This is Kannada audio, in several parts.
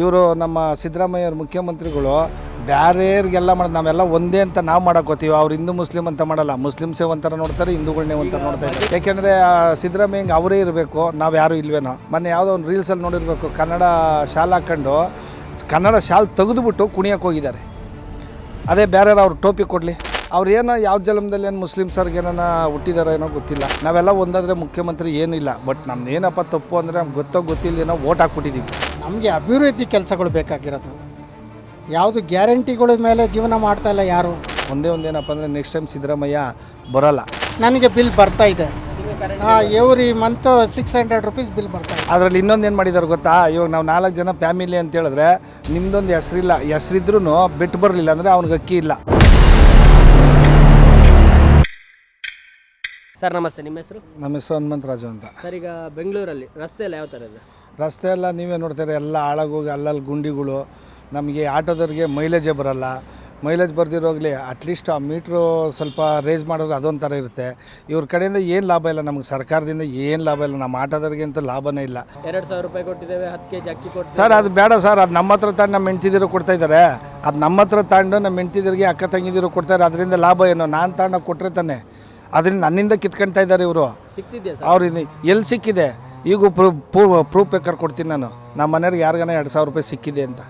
ಇವರು ನಮ್ಮ ಸಿದ್ದರಾಮಯ್ಯವ್ರ ಮುಖ್ಯಮಂತ್ರಿಗಳು ಬೇರೆಯವ್ರಿಗೆಲ್ಲ ಮಾಡೋದು ನಾವೆಲ್ಲ ಒಂದೇ ಅಂತ ನಾವು ಮಾಡೋಕೋತೀವಿ ಅವ್ರು ಹಿಂದೂ ಮುಸ್ಲಿಂ ಅಂತ ಮಾಡಲ್ಲ. ಮುಸ್ಲಿಮ್ಸೇ ಒಂಥರ ನೋಡ್ತಾರೆ ಹಿಂದೂಗಳನ್ನೇ ಒಂಥರ ನೋಡ್ತಾ ಇದ್ದಾರೆ. ಯಾಕೆಂದರೆ ಸಿದ್ದರಾಮಯ್ಯಂಗೆ ಅವರೇ ಇರಬೇಕು ನಾವು ಯಾರೂ ಇಲ್ವೇನೋ. ಮೊನ್ನೆ ಯಾವುದೋ ಒಂದು ರೀಲ್ಸಲ್ಲಿ ನೋಡಿರಬೇಕು ಕನ್ನಡ ಶಾಲೆ ಹಾಕ್ಕೊಂಡು ಕನ್ನಡ ಶಾಲೆ ತೆಗೆದುಬಿಟ್ಟು ಕುಣಿಯೋಕೆ ಹೋಗಿದ್ದಾರೆ. ಅದೇ ಬೇರೆಯವ್ರು ಅವ್ರು ಟೋಪಿ ಕೊಡಲಿ. ಅವ್ರು ಏನೋ ಯಾವ ಜನ್ಮದಲ್ಲಿ ಏನು ಮುಸ್ಲಿಮ್ಸರ್ಗೆ ಏನೋ ಹುಟ್ಟಿದಾರ ಏನೋ ಗೊತ್ತಿಲ್ಲ. ನಾವೆಲ್ಲ ಒಂದಾದರೆ ಮುಖ್ಯಮಂತ್ರಿ ಏನಿಲ್ಲ. ಬಟ್ ನಮ್ದು ಏನಪ್ಪ ತಪ್ಪು ಅಂದರೆ ನಮ್ಗೆ ಗೊತ್ತೋ ಗೊತ್ತಿಲ್ಲದೇನೋ ಓಟ್ ಹಾಕ್ಬಿಟ್ಟಿದ್ದೀವಿ ನಮಗೆ ಅಭಿವೃದ್ಧಿ ಕೆಲಸಗಳು ಬೇಕಾಗಿರೋದು. ಯಾವುದು ಗ್ಯಾರಂಟಿಗಳ ಮೇಲೆ ಜೀವನ ಮಾಡ್ತಾ ಇಲ್ಲ ಯಾರು? ಒಂದೇ ಒಂದೇನಪ್ಪ ಅಂದರೆ ನೆಕ್ಸ್ಟ್ ಟೈಮ್ ಸಿದ್ದರಾಮಯ್ಯ ಬರೋಲ್ಲ. ನನಗೆ ಬಿಲ್ ಬರ್ತಾ ಇದೆ. ಹಾಂ every month six hundred rupees bill ಬರ್ತಾ ಇದೆ. ಅದರಲ್ಲಿ ಇನ್ನೊಂದು ಏನು ಮಾಡಿದ್ದಾರೆ ಗೊತ್ತಾ? ಇವಾಗ ನಾವು ನಾಲ್ಕು ಜನ ಫ್ಯಾಮಿಲಿ ಅಂತ ಹೇಳಿದ್ರೆ ನಿಮ್ದೊಂದು ಹೆಸರಿಲ್ಲ. ಹೆಸರಿದ್ರೂ ಬಿಟ್ಟು ಬರಲಿಲ್ಲ ಅಂದರೆ ಅವ್ನಿಗೆ ಅಕ್ಕಿ ಇಲ್ಲ. ಸರ್ ನಮಸ್ತೆ. ನಿಮ್ಮ ಹೆಸರು? ನಮ್ಮ ಹೆಸರು ಹನುಮಂತರಾಜು ಅಂತ. ಸರ್ ಈಗ ಬೆಂಗಳೂರಲ್ಲಿ ರಸ್ತೆ ಎಲ್ಲ ಯಾವ ಥರ ಇದೆ? ರಸ್ತೆ ಎಲ್ಲ ನೀವೇ ನೋಡ್ತಾರೆ ಎಲ್ಲ ಹಾಳಾಗೋಗಿ ಅಲ್ಲಲ್ಲಿ ಗುಂಡಿಗಳು. ನಮಗೆ ಆಟೋದವ್ರಿಗೆ ಮೈಲೇಜೇ ಬರಲ್ಲ. ಮೈಲೇಜ್ ಬರ್ದಿರೋಗ್ಲಿ ಅಟ್ಲೀಸ್ಟ್ ಆ ಮೀಟ್ರು ಸ್ವಲ್ಪ ರೇಸ್ ಮಾಡಿದ್ರೆ ಅದೊಂಥರ ಇರುತ್ತೆ. ಇವ್ರ ಕಡೆಯಿಂದ ಏನು ಲಾಭ ಇಲ್ಲ ನಮಗೆ ಸರ್ಕಾರದಿಂದ ಏನು ಲಾಭ ಇಲ್ಲ ನಮ್ಮ ಆಟೋದವ್ರಿಗೆ ಅಂತ ಲಾಭನೇ ಇಲ್ಲ. ಎರಡು ಸಾವಿರ ರೂಪಾಯಿ ಕೊಟ್ಟಿದ್ದೇವೆ ಹತ್ತು ಕೆ ಜಿ ಅಕ್ಕಿ ಕೊಟ್ಟು ಸರ್ ಅದು ಬೇಡ ಸರ್ ಅದು ನಮ್ಮ ಹತ್ರ ತಗೊಂಡು ನಮ್ಮ ಹೆಂಡ್ತಿದಿರು ಕೊಡ್ತಾ ಇದ್ದಾರೆ ಅದು ನಮ್ಮ ಹತ್ರ ತಗೊಂಡು ನಮ್ಮ ಹೆಂಡ್ತಿದಿರಿಗೆ ಅಕ್ಕ ತಂಗಿದಿರು ಕೊಡ್ತಾರೆ ಅದರಿಂದ ಲಾಭ ಏನು ನಾನು ತಗೊಂಡು ಕೊಟ್ಟರೆ ತಾನೆ. ಅದರಿಂದ ನನ್ನಿಂದ ಕಿತ್ಕೊಳ್ತಾ ಇದ್ದಾರೆ ಇವರು. ಅವ್ರ ಇದು ಎಲ್ಲಿ ಸಿಕ್ಕಿದೆ? ಈಗ ಪ್ರೂಫ್ ಪ್ರೂಫ್ ಪೇಕರ್ ಕೊಡ್ತೀನಿ ನಾನು. ನಮ್ಮ ಮನೆಯವ್ರಿಗೆ ಯಾರಿಗಾನ ಎರಡು ಸಾವಿರ ರೂಪಾಯಿ ಸಿಕ್ಕಿದೆ ಅಂತ.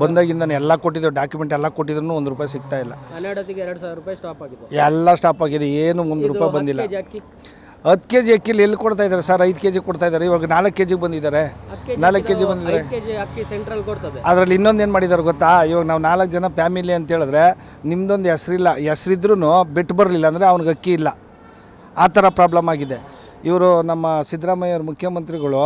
ಬಂದಾಗಿಂದ ಎಲ್ಲ ಕೊಟ್ಟಿದ್ದೆ ಡಾಕ್ಯುಮೆಂಟ್ ಎಲ್ಲ ಕೊಟ್ಟಿದ್ರು ಒಂದು ರೂಪಾಯಿ ಸಿಗ್ತಾ ಇಲ್ಲ. ಎಲ್ಲ ಸ್ಟಾಪ್ ಆಗಿದೆ. ಏನು ಒಂದು ರೂಪಾಯಿ ಬಂದಿಲ್ಲ. ಹತ್ತು ಕೆ ಜಿ ಅಕ್ಕಿಲಿ ಎಲ್ಲಿ ಕೊಡ್ತಾ ಇದ್ದಾರೆ ಸರ್? ಐದು ಕೆ ಜಿ ಕೊಡ್ತಾ ಇದ್ದಾರೆ. ಇವಾಗ ನಾಲ್ಕು ಕೆ ಜಿಗೆ ಬಂದಿದ್ದಾರೆ ನಾಲ್ಕು ಕೆ ಜಿ ಬಂದಿದ್ದಾರೆ. ಅದರಲ್ಲಿ ಇನ್ನೊಂದು ಏನು ಮಾಡಿದ್ದಾರೆ ಗೊತ್ತಾ? ಇವಾಗ ನಾವು ನಾಲ್ಕು ಜನ ಫ್ಯಾಮಿಲಿ ಅಂತ ಹೇಳಿದ್ರೆ ನಿಮ್ದೊಂದು ಹೆಸರಿಲ್ಲ. ಹೆಸರಿದ್ರೂ ಬಿಟ್ಟು ಬರಲಿಲ್ಲ ಅಂದರೆ ಅವ್ನಿಗೆ ಅಕ್ಕಿ ಇಲ್ಲ. ಆ ಥರ ಪ್ರಾಬ್ಲಮ್ ಆಗಿದೆ. ಇವರು ನಮ್ಮ ಸಿದ್ದರಾಮಯ್ಯವ್ರ ಮುಖ್ಯಮಂತ್ರಿಗಳು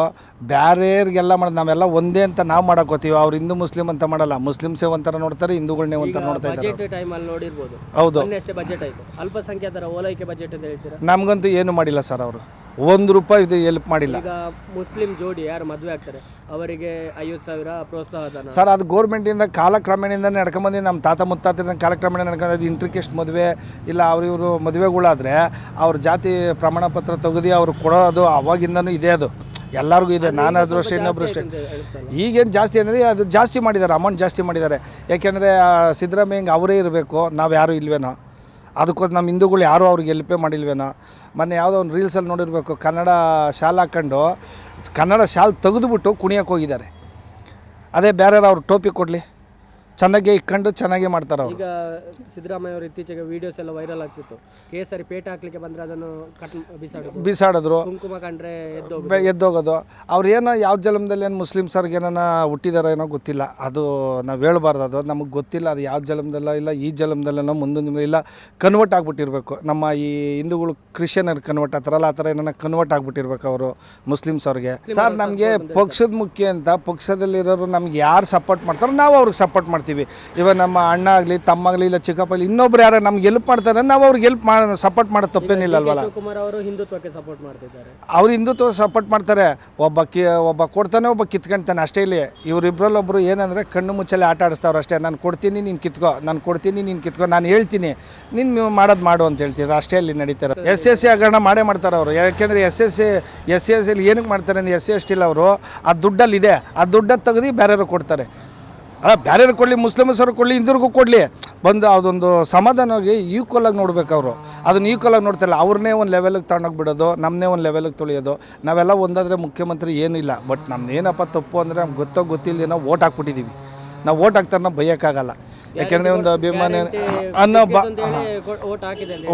ಬ್ಯಾರೇರ್ಗೆಲ್ಲ ಮಾಡೋದು ನಾವೆಲ್ಲ ಒಂದೇ ಅಂತ ನಾವು ಮಾಡೋಕೋತೀವಿ ಅವ್ರು ಹಿಂದೂ ಮುಸ್ಲಿಂ ಅಂತ ಮಾಡಲ್ಲ. ಮುಸ್ಲಿಮ್ಸೇ ಒಂಥರ ನೋಡ್ತಾರೆ ಹಿಂದೂಗಳನ್ನೇ ಒಂಥರ ನೋಡ್ತಾ ಇದ್ದಾರೆ. ಬಜೆಟ್ ಟೈಮಲ್ಲಿ ನೋಡಿರ್ಬೋದು. ಹೌದು. ಅಷ್ಟೇ ಬಜೆಟ್ ಆಯಿತು. ಅಲ್ಪಸಂಖ್ಯಾತರ ಓಲೈಕೆ ಬಜೆಟ್ ಅಂತ ಹೇಳ್ತೀರಾ? ನಮಗಂತೂ ಏನು ಮಾಡಿಲ್ಲ ಸರ್ ಅವರು. ಒಂದು ರೂಪಾಯಿ ಇದು ಹೆಲ್ಪ್ ಮಾಡಿಲ್ಲ. ಈಗ ಮುಸ್ಲಿಂ ಜೋಡಿ ಯಾರು ಮದುವೆ ಆಗ್ತಾರೆ ಅವರಿಗೆ ಐವತ್ತು ಸಾವಿರ ಪ್ರೋತ್ಸಾಹ ಧನ ಸರ್ ಅದು ಗೌರ್ಮೆಂಟಿಂದ ಕಾಲಕ್ರಮೇಣದಿಂದ ನಡ್ಕೊಂಬಂದು ನಮ್ಮ ತಾತ ಮುತ್ತಾತರಿಂದ ಕಾಲಕ್ರಮೇಣ ನಡ್ಕೊಂಡು ಇಂಟ್ರಿಕೆಸ್ಟ್ ಮದುವೆ ಇಲ್ಲ ಅವರಿವರು ಇವರು ಮದುವೆಗಳಾದರೆ ಅವ್ರ ಜಾತಿ ಪ್ರಮಾಣ ಪತ್ರ ತೆಗೆದು ಅವ್ರು ಕೊಡೋದು ಅವಾಗಿಂದನೂ ಇದೆ ಅದು. ಎಲ್ಲರಿಗೂ ಇದೆ ನಾನಾದರೂ ಅಷ್ಟೇ ಇನ್ನೊಬ್ರು ಅಷ್ಟೇ. ಈಗೇನು ಜಾಸ್ತಿ ಅಂದರೆ ಅದು ಜಾಸ್ತಿ ಮಾಡಿದ್ದಾರೆ ಅಮೌಂಟ್ ಜಾಸ್ತಿ ಮಾಡಿದ್ದಾರೆ. ಯಾಕೆಂದರೆ ಸಿದ್ದರಾಮಯ್ಯಂಗೆ ಅವರೇ ಇರಬೇಕು ನಾವು ಯಾರೂ ಇಲ್ವೇನೋ. ಅದಕ್ಕೋಸ್ಕರ ನಮ್ಮ ಹಿಂದೂಗಳು ಯಾರೂ ಅವ್ರಿಗೆ ಹೆಲ್ಪೇ ಮಾಡಿಲ್ವೇನೋ. ಮೊನ್ನೆ ಯಾವುದೋ ಒಂದು ರೀಲ್ಸಲ್ಲಿ ನೋಡಿರಬೇಕು, ಕನ್ನಡ ಶಾಲೆ ಹಾಕ್ಕೊಂಡು ಕನ್ನಡ ಶಾಲ್ ತೆಗೆದುಬಿಟ್ಟು ಕುಣಿಯಕ್ಕೆ ಹೋಗಿದ್ದಾರೆ. ಅದೇ ಬೇರೆಯವ್ರು ಅವ್ರು ಟೋಪಿ ಕೊಡಲಿ. ಚೆನ್ನಾಗೇ ಇಕ್ಕೊಂಡು ಚೆನ್ನಾಗೇ ಮಾಡ್ತಾರೆ ಅವರು. ಈಗ ಸಿದ್ದರಾಮಯ್ಯ ಅವರು ಇತ್ತೀಚೆಗೆ ವಿಡಿಯೋಸ್ ಎಲ್ಲ ವೈರಲ್ ಆಗ್ತಿತ್ತು. ಕೇಸರಿ ಪೇಟ ಹಾಕ್ಲಿಕ್ಕೆ ಬಂದ್ರೆ ಅದನ್ನು ಕಟ್ ಬಿಸಾಡೋದು ಬಿಸಾಡಿದ್ರು. ಕುಂಕುಮ ಕಂಡ್ರೆ ಎದ್ದು ಬೆ- ಎದ್ದೋಗೋದು. ಅವ್ರು ಏನೋ ಯಾವ ಜನ್ಮದಲ್ಲಿ ಏನು ಮುಸ್ಲಿಮ್ಸರ್ಗೆ ಏನಾನ ಹುಟ್ಟಿದಾರೋ ಏನೋ ಗೊತ್ತಿಲ್ಲ. ಅದು ನಾವು ಹೇಳ್ಬಾರ್ದು. ಅದು ನಮಗೆ ಗೊತ್ತಿಲ್ಲ. ಅದು ಯಾವ ಜನ್ಮದಲ್ಲೋ ಇಲ್ಲ ಈ ಜಲಮದಲ್ಲೇನೋ ಮುಂದಿನ ಇಲ್ಲ. ಕನ್ವರ್ಟ್ ಆಗ್ಬಿಟ್ಟಿರ್ಬೇಕು. ನಮ್ಮ ಈ ಹಿಂದೂಗಳು ಕ್ರಿಶ್ಚಿಯನ್ ಕನ್ವರ್ಟ್ ಆಗ್ತಾರಲ್ಲ ಆ ಥರ ಏನಾನ ಕನ್ವರ್ಟ್ ಆಗಿಬಿಟ್ಟಿರ್ಬೇಕು ಅವರು ಮುಸ್ಲಿಮ್ಸ್ ಅವ್ರಿಗೆ ಸರ್ ನಮಗೆ ಪಕ್ಷದ ಮುಖ್ಯ ಅಂತ ಪಕ್ಷದಲ್ಲಿರೋರು ನಮ್ಗೆ ಯಾರು ಸಪೋರ್ಟ್ ಮಾಡ್ತಾರೋ ನಾವು ಅವ್ರಿಗೆ ಸಪೋರ್ಟ್ ಮಾಡ್ತೀವಿ. ಇವಾಗ ನಮ್ಮ ಅಣ್ಣ ಆಗಲಿ ತಮ್ಮ ಆಗಲಿ ಇಲ್ಲ ಚಿಕ್ಕಪ್ಪ ಆಗಲಿ ಇನ್ನೊಬ್ರು ಯಾರು ನಮ್ಗೆ ಹೆಲ್ಪ್ ಮಾಡ್ತಾರೆ ನಾವು ಅವ್ರಿಗೆ ಹೆಲ್ಪ್ ಮಾಡಿ ಸಪೋರ್ಟ್ ಮಾಡೋದು ತಪ್ಪೇನಿಲ್ಲ ಅಲ್ವಲ್ಲ? ಶಿವಕುಮಾರ್ ಅವರು ಹಿಂದುತ್ವಕ್ಕೆ ಸಪೋರ್ಟ್ ಮಾಡ್ತಿದ್ದಾರೆ. ಅವ್ರು ಹಿಂದುತ್ವ ಸಪೋರ್ಟ್ ಮಾಡ್ತಾರೆ. ಒಬ್ಬ ಕಿ ಒಬ್ಬ ಕೊಡ್ತಾನೆ ಒಬ್ಬ ಕಿತ್ಕೊಂತಾನೆ ಅಷ್ಟೇ ಇಲ್ಲಿ. ಇವರಿಬ್ಬರಲ್ಲಿ ಒಬ್ಬರು ಏನಂದರೆ ಕಣ್ಣು ಮುಚ್ಚಲೆ ಆಟ ಆಡಿಸ್ತಾವ್ರು ಅಷ್ಟೇ. ನಾನು ಕೊಡ್ತೀನಿ ನೀನು ಕಿತ್ಕೋ. ನಾನು ಕೊಡ್ತೀನಿ ನೀನು ಕಿತ್ಕೋ. ನಾನು ಹೇಳ್ತೀನಿ. ನೀನು ಮಾಡೋದು ಮಾಡು ಅಂತ ಹೇಳ್ತಿದ್ರು. ಅಷ್ಟೇ ಅಲ್ಲಿ ನಡೀತಾರೆ. ಎಸ್ ಎಸ್ ಸಿ ಹಗರಣ ಮಾಡೇ ಮಾಡ್ತಾರೆ ಅವರು. ಯಾಕೆಂದರೆ S S C S C S ಸಿಲಿ ಏನಕ್ಕೆ ಮಾಡ್ತಾರೆ ಅಂದರೆ ಎಸ್ ಸಿ ಎಸ್ ಟಿಲ್ ಅವರು ಆ ದುಡ್ಡಲ್ಲಿದೆ. ಆ ದುಡ್ಡನ್ನು ತೆಗೆದು ಬೇರೆಯವ್ರಿಗೆ ಕೊಡ್ತಾರೆ. ಅಲ್ಲ ಬೇರೆಯವ್ರು ಕೊಡಲಿ ಮುಸ್ಲಿಮ್ಸವ್ರು ಕೊಡಲಿ ಹಿಂದೂರಿಗೂ ಕೊಡಲಿ. ಬಂದು ಅದೊಂದು ಸಮಾಧಾನವಾಗಿ ಈಕ್ವಲ್ ಆಗಿ ನೋಡ್ಬೇಕು ಅವರು. ಅದನ್ನು ಈಕ್ವಲ್ ಆಗಿ ನೋಡ್ತಾಯಿಲ್ಲ ಅವ್ರನ್ನೇ ಒಂದು ಲೆವೆಲಿಗೆ ತಗೊಂಡೋಗಿ ಬಿಡೋದು ನಮ್ಮನ್ನೇ ಒಂದು ಲೆವೆಲಿಗೆ ತೊಳೆಯೋದು. ನಾವೆಲ್ಲ ಒಂದಾದರೆ ಮುಖ್ಯಮಂತ್ರಿ ಏನಿಲ್ಲ ಬಟ್ ನಮ್ದು ಏನಪ್ಪ ತಪ್ಪು ಅಂದರೆ ನಮ್ಗೆ ಗೊತ್ತೋ ಗೊತ್ತಿಲ್ಲದೇನೋ ಓಟ್ ಹಾಕ್ಬಿಟ್ಟಿದ್ದೀವಿ ನಾವು ಓಟ್ ಹಾಕ್ತಾರೆ ನಾವು ಬೈಯೋಕ್ಕಾಗಲ್ಲ. ಯಾಕೆಂದರೆ ಒಂದು ಅಭಿಮಾನ ಅನ್ನೋ ಬ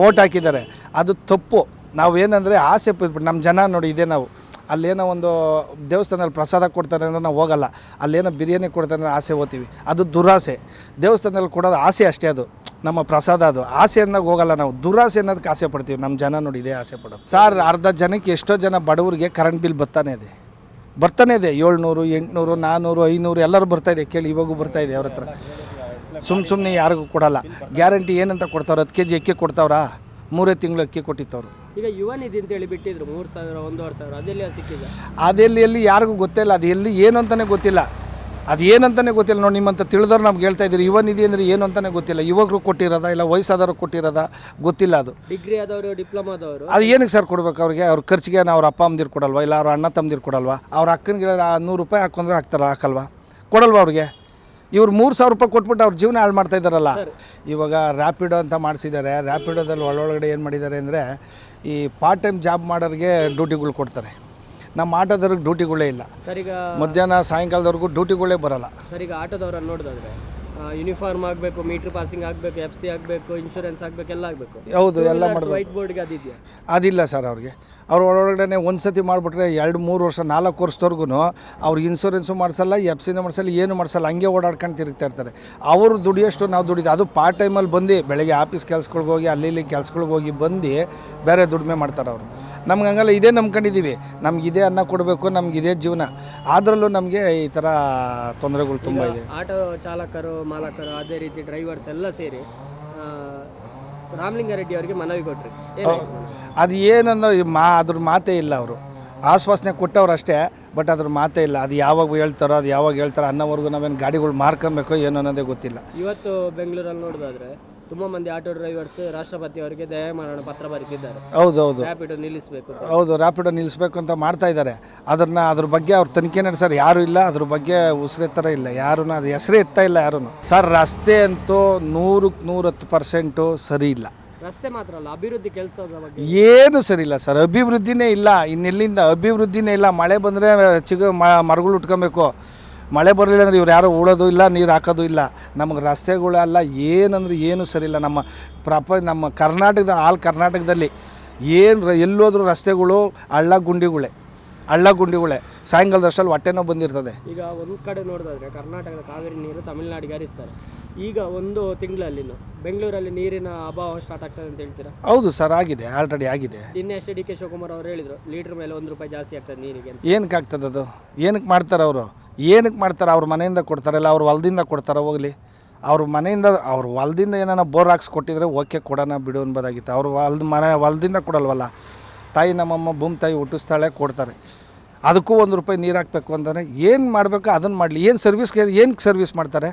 ಓಟ್ ಹಾಕಿದ್ದಾರೆ. ಅದು ತಪ್ಪು. ನಾವು ಏನಂದರೆ ಆಸೆ ಪಟ್ಬಿಟ್ಟು ನಮ್ಮ ಜನ ನೋಡಿ ಇದೆ ನಾವು. ಅಲ್ಲೇನೋ ಒಂದು ದೇವಸ್ಥಾನದಲ್ಲಿ ಪ್ರಸಾದ ಕೊಡ್ತಾರೆ ಅಂದ್ರೆ ನಾವು ಹೋಗಲ್ಲ. ಅಲ್ಲೇನೋ ಬಿರಿಯಾನಿ ಕೊಡ್ತಾರೆ ಅಂದರೆ ಆಸೆ ಹೋಗ್ತೀವಿ. ಅದು ದುರಾಸೆ. ದೇವಸ್ಥಾನದಲ್ಲಿ ಕೊಡೋದು ಆಸೆ ಅಷ್ಟೇ ಅದು. ನಮ್ಮ ಪ್ರಸಾದ ಅದು. ಆಸೆ ಅನ್ನೋಕೆ ಹೋಗಲ್ಲ ನಾವು. ದುರಾಸೆ ಅನ್ನೋದಕ್ಕೆ ಆಸೆ ಪಡ್ತೀವಿ. ನಮ್ಮ ಜನ ನೋಡಿ ಇದೇ ಆಸೆ ಪಡೋದು. ಸರ್, ಅರ್ಧ ಜನಕ್ಕೆ ಎಷ್ಟೋ ಜನ ಬಡವರಿಗೆ ಕರೆಂಟ್ ಬಿಲ್ ಬರ್ತಾನೆ ಇದೆ. ಬರ್ತಾನೆ ಇದೆ. ಏಳ್ನೂರು, ಎಂಟುನೂರು ನಾನ್ನೂರು ಐನೂರು ಎಲ್ಲರೂ ಬರ್ತಾ ಇದೆ. ಕೇಳಿ, ಇವಾಗೂ ಬರ್ತಾ ಇದೆ ಅವ್ರ ಹತ್ರ. ಸುಮ್ಮ ಸುಮ್ಮನೆ ಯಾರಿಗೂ ಕೊಡಲ್ಲ. ಗ್ಯಾರಂಟಿ ಏನಂತ ಕೊಡ್ತಾವ್ರೆ? ಹತ್ತು ಕೆ ಜಿ ಅಕ್ಕಿ ಕೊಡ್ತಾವ್ರಾ? ಮೂರೇ ತಿಂಗಳು ಅಕ್ಕಿ ಕೊಟ್ಟಿತ್ತವ್ರು. ಈಗ ಯುವ ನಿಧಿ ಅಂತ ಹೇಳಿ ಬಿಟ್ಟಿದ್ರು ಮೂರು ಸಾವಿರ ಒಂದೂವರೆ ಸಾವಿರ ಅದೆಲ್ಲ ಸಿಕ್ಕಿದೆ? ಅದೆಲ್ಲಿ ಎಲ್ಲಿ ಯಾರಿಗೂ ಗೊತ್ತಿಲ್ಲ ಅದು ಎಲ್ಲಿ ಏನು ಅಂತಲೇ ಗೊತ್ತಿಲ್ಲ. ಅದು ಏನಂತಲೇ ಗೊತ್ತಿಲ್ಲ. ನೋಡಿ ನಿಮ್ಮಂತ ತಿಳಿದವ್ರು ನಮ್ಗೆ ಹೇಳ್ತಾ ಇದ್ದೀರಿ. ಯುವ ನಿಧಿ ಅಂದರೆ ಏನು ಅಂತಲೇ ಗೊತ್ತಿಲ್ಲ. ಯುವಕರು ಕೊಟ್ಟಿರೋದ ಇಲ್ಲ ವಯಸ್ಸಾದವ್ರು ಕೊಟ್ಟಿರೋದ ಗೊತ್ತಿಲ್ಲ ಅದು. ಡಿಗ್ರಿ ಆದವರು ಡಿಪ್ಲೊಮಾದವರು ಅದು ಏನಕ್ಕೆ ಸರ್ ಕೊಡ್ಬೇಕು ಅವ್ರಿಗೆ? ಅವ್ರ ಖರ್ಚಿಗೆ ಅವ್ರ ಅಪ್ಪ ಅಮ್ಮದಿರು ಕೊಡಲ್ವಾ? ಇಲ್ಲ ಅವ್ರ ಅಣ್ಣ ತಮ್ಮದಿರು ಕೊಡಲ್ವಾ? ಅವ್ರ ಅಕ್ಕನಿಗೆ ನೂರು ರೂಪಾಯಿ ಹಾಕೊಂಡ್ರೆ ಹಾಕ್ತಾರ ಹಾಕಲ್ವಾ? ಕೊಡಲ್ವಾ ಅವ್ರಿಗೆ? ಇವ್ರು ಮೂರು ಸಾವಿರ ರೂಪಾಯಿ ಕೊಟ್ಬಿಟ್ಟು ಅವ್ರ ಜೀವನ ಹಾಳು ಮಾಡ್ತಾ ಇದ್ದಾರಲ್ಲ. ಇವಾಗ ರ್ಯಾಪಿಡೋ ಅಂತ ಮಾಡಿಸಿದ್ದಾರೆ. ರ್ಯಾಪಿಡೋದಲ್ಲಿ ಒಳೊಳಗಡೆ ಏನು ಮಾಡಿದ್ದಾರೆ ಅಂದರೆ ಈ ಪಾರ್ಟ್ ಟೈಮ್ ಜಾಬ್ ಮಾಡೋರಿಗೆ ಡ್ಯೂಟಿಗಳು ಕೊಡ್ತಾರೆ. ನಮ್ಮ ಆಟೋದವ್ರಿಗೆ ಡ್ಯೂಟಿಗಳೇ ಇಲ್ಲ. ಮಧ್ಯಾಹ್ನ ಸಾಯಂಕಾಲದವರೆಗೂ ಡ್ಯೂಟಿಗಳೇ ಬರಲ್ಲ. ಸರ್ ಈಗ ಆಟೋದವ್ರನ್ನ ನೋಡಿದ್ರೆ ಯೂನಿಫಾರ್ಮ್ ಆಗಬೇಕು ಮೀಟರ್ ಪಾಸಿಂಗ್ ಆಗಬೇಕು ಎಫ್ ಸಿ ಆಗಬೇಕು ಇನ್ಶೂರೆನ್ಸ್ ಆಗಬೇಕು ಎಲ್ಲ ಆಗಬೇಕು. ಹೌದು ಎಲ್ಲ ಮಾಡಬೇಕು. ವೈಟ್ ಬೋರ್ಡ್ಗೆ ಅದಿದೆಯಾ ಅದಿಲ್ಲ ಸರ್ ಅವ್ರಿಗೆ. ಅವ್ರ ಒಳಗಡೆ ಒಂದು ಸತಿ ಮಾಡಿಬಿಟ್ರೆ ಎರಡು ಮೂರು ವರ್ಷ ನಾಲ್ಕು ವರ್ಷದವರೆಗೂ ಅವ್ರಿಗೆ ಇನ್ಶೂರೆನ್ಸು ಮಾಡಿಸಲ್ಲ ಎಫ್ ಸಿನೂ ಮಾಡಿಸಲ್ಲ ಏನು ಮಾಡಿಸಲ್ಲ ಹಂಗೆ ಓಡಾಡ್ಕೊಂಡು ತಿರುಗ್ತಾ ಇರ್ತಾರೆ. ಅವರು ದುಡಿಯೋಷ್ಟು ನಾವು ದುಡಿದು ಅದು ಪಾರ್ಟ್ ಟೈಮಲ್ಲಿ ಬಂದು ಬೆಳಗ್ಗೆ ಆಫೀಸ್ ಕೆಲ್ಸಗಳ್ಗೆ ಹೋಗಿ ಅಲ್ಲಿ ಇಲ್ಲಿ ಕೆಲ್ಸಗಳ್ಗೆ ಹೋಗಿ ಬಂದು ಬೇರೆ ದುಡಿಮೆ ಮಾಡ್ತಾರೆ ಅವರು. ನಮ್ಗೆ ಹಂಗಲ್ಲ ಇದೇ ನಂಬ್ಕೊಂಡಿದ್ದೀವಿ ನಮ್ಗೆ ಇದೇ ಅನ್ನ ಕೊಡಬೇಕು ನಮ್ಗೆ ಇದೇ ಜೀವನ. ಆದ್ರಲ್ಲೂ ನಮಗೆ ಈ ಥರ ತೊಂದರೆಗಳು ತುಂಬ ಇದೆ. ಆಟೋ ಚಾಲಕರು ಮಾಲಕರು ಅದೇ ರೀತಿ ಡ್ರೈವರ್ಸ್ ಎಲ್ಲ ಸೇರಿ ರಾಮಲಿಂಗ ರಾಮಲಿಂಗಾರೆಡ್ಡಿ ಅವರಿಗೆ ಮನವಿ ಕೊಟ್ಟರು ಅದು ಏನನ್ನೋ ಮಾ ಅದ್ರ ಮಾತೇ ಇಲ್ಲ ಅವರು. ಆಶ್ವಾಸನೆ ಕೊಟ್ಟವ್ರು ಅಷ್ಟೇ ಬಟ್ ಅದ್ರ ಮಾತೇ ಇಲ್ಲ. ಅದು ಯಾವಾಗ ಹೇಳ್ತಾರೋ ಅದು ಯಾವಾಗ ಹೇಳ್ತಾರೋ ಅನ್ನೋವರೆಗೂ ನಾವೇನು ಗಾಡಿಗಳು ಮಾರ್ಕೊಬೇಕೋ ಏನು ಅನ್ನೋದೇ ಗೊತ್ತಿಲ್ಲ. ಇವತ್ತು ಬೆಂಗಳೂರಲ್ಲಿ ನೋಡೋದಾದ್ರೆ ತುಂಬಾ ಮಂದಿ ಆಟೋ ಡ್ರೈವರ್ಸ್ ರಾಷ್ಟ್ರಪತಿ ಅವರಿಗೆ ದಯಮರಣ ಪತ್ರ ಬರೀತಿದ್ದಾರೆ ಹೌದು ಹೌದು. ರ್ಯಾಪಿಡ್ ನಿಲ್ಲಿಸಬೇಕು ಹೌದು ರ್ಯಾಪಿಡೋ ನಿಲ್ಲಿಸಬೇಕು ಅಂತ ಮಾಡ್ತಾ ಇದ್ದಾರೆ. ಅದನ್ನ ಅದ್ರ ಬಗ್ಗೆ ಅವ್ರ ತನಿಖೆ ನಡೆಸೋರು ಯಾರು ಇಲ್ಲ. ಅದ್ರ ಬಗ್ಗೆ ಉಸಿರೆತ್ತರ ಇಲ್ಲ. ಯಾರೂ ಅದು ಹೆಸರೇ ಎತ್ತಾ ಇಲ್ಲ ಯಾರೂ ಸರ್ ರಸ್ತೆ ಅಂತೂ ನೂರಕ್ಕೆ ನೂರತ್ತು ಪರ್ಸೆಂಟು ಸರಿ ಇಲ್ಲ. ರಸ್ತೆ ಮಾತ್ರ ಅಲ್ಲ ಅಭಿವೃದ್ಧಿ ಕೆಲಸದ ಬಗ್ಗೆ. ಏನು ಸರಿ ಇಲ್ಲ ಸರ್. ಅಭಿವೃದ್ಧಿನೇ ಇಲ್ಲ. ಇನ್ನೆಲ್ಲಿಂದ ಅಭಿವೃದ್ಧಿನೇ ಇಲ್ಲ. ಮಳೆ ಬಂದರೆ ಚಿಗ ಮರಗಳು ಉಟ್ಕೊಬೇಕು. ಮಳೆ ಬರಲಿಲ್ಲ ಅಂದರೆ ಇವ್ರು ಯಾರು ಉಳೋದು ಇಲ್ಲ ನೀರು ಹಾಕೋದು ಇಲ್ಲ. ನಮಗೆ ರಸ್ತೆಗಳೆಲ್ಲ ಏನಂದ್ರೆ ಏನು ಸರಿ ಇಲ್ಲ ನಮ್ಮ ಪ್ರಪ ನಮ್ಮ ಕರ್ನಾಟಕದ ಆಲ್ ಕರ್ನಾಟಕದಲ್ಲಿ ಏನು ಎಲ್ಲೋದ್ರೂ ರಸ್ತೆಗಳು ಹಳ್ಳ ಗುಂಡಿಗಳೇ ಹಳ್ಳ ಗುಂಡಿಗಳೇ ಸಾಯಂಕಾಲದಷ್ಟಲ್ಲಿ ಹೊಟ್ಟೆನೋ ಬಂದಿರ್ತದೆ. ಈಗ ಒಂದು ಕಡೆ ನೋಡಿದ್ರೆ ಕರ್ನಾಟಕದ ಕಾವೇರಿ ನೀರು ತಮಿಳುನಾಡಿಗೆ ಹರಿಸ್ತಾರೆ. ಈಗ ಒಂದು ತಿಂಗಳಲ್ಲಿ ಬೆಂಗಳೂರಲ್ಲಿ ನೀರಿನ ಅಭಾವ ಸ್ಟಾರ್ಟ್ ಆಗ್ತದೆ ಅಂತ ಹೇಳ್ತೀರಾ? ಹೌದು ಸರ್ ಆಗಿದೆ ಆಲ್ರೆಡಿ ಆಗಿದೆ. ನಿನ್ನೆ ಅಷ್ಟೇ ಡಿ ಕೆ ಶಿವಕುಮಾರ್ ಅವರು ಹೇಳಿದರು ಲೀಟರ್ ಮೇಲೆ ಒಂದು ರೂಪಾಯಿ ಜಾಸ್ತಿ ಆಗ್ತದೆ ನೀರಿಗೆ ಏನಕ್ಕೆ ಆಗ್ತದೆ ಅದು? ಏನಕ್ಕೆ ಮಾಡ್ತಾರೆ ಅವರು? ಏನಕ್ಕೆ ಮಾಡ್ತಾರೆ? ಅವ್ರ ಮನೆಯಿಂದ ಕೊಡ್ತಾರಲ್ಲ ಅವ್ರ ಹೊಲದಿಂದ ಕೊಡ್ತಾರೆ ಹೋಗಲಿ. ಅವ್ರ ಮನೆಯಿಂದ, ಅವ್ರ ಹೊಲದಿಂದ ಏನಾರ ಬೋರ್ ಹಾಕ್ಸಿ ಕೊಟ್ಟಿದ್ರೆ ಓಕೆ ಕೊಡೋಣ ಬಿಡು ಅನ್ಬೋದಾಗಿತ್ತು. ಅವ್ರ ಹೊಲ್ದ ಮನೆ, ಹೊಲದಿಂದ ಕೊಡಲ್ವಲ್ಲ? ತಾಯಿ ನಮ್ಮಮ್ಮ ಭೂಮಿ ತಾಯಿ ಹುಟ್ಟಿಸ್ತಾಳೆ ಕೊಡ್ತಾರೆ. ಅದಕ್ಕೂ ಒಂದು ರೂಪಾಯಿ ನೀರು ಹಾಕಬೇಕು ಅಂದರೆ ಏನು ಮಾಡಬೇಕು ಅದನ್ನು ಮಾಡಲಿ. ಏನು ಸರ್ವಿಸ್ಗೆ ಏನಕ್ಕೆ ಸರ್ವಿಸ್ ಮಾಡ್ತಾರೆ?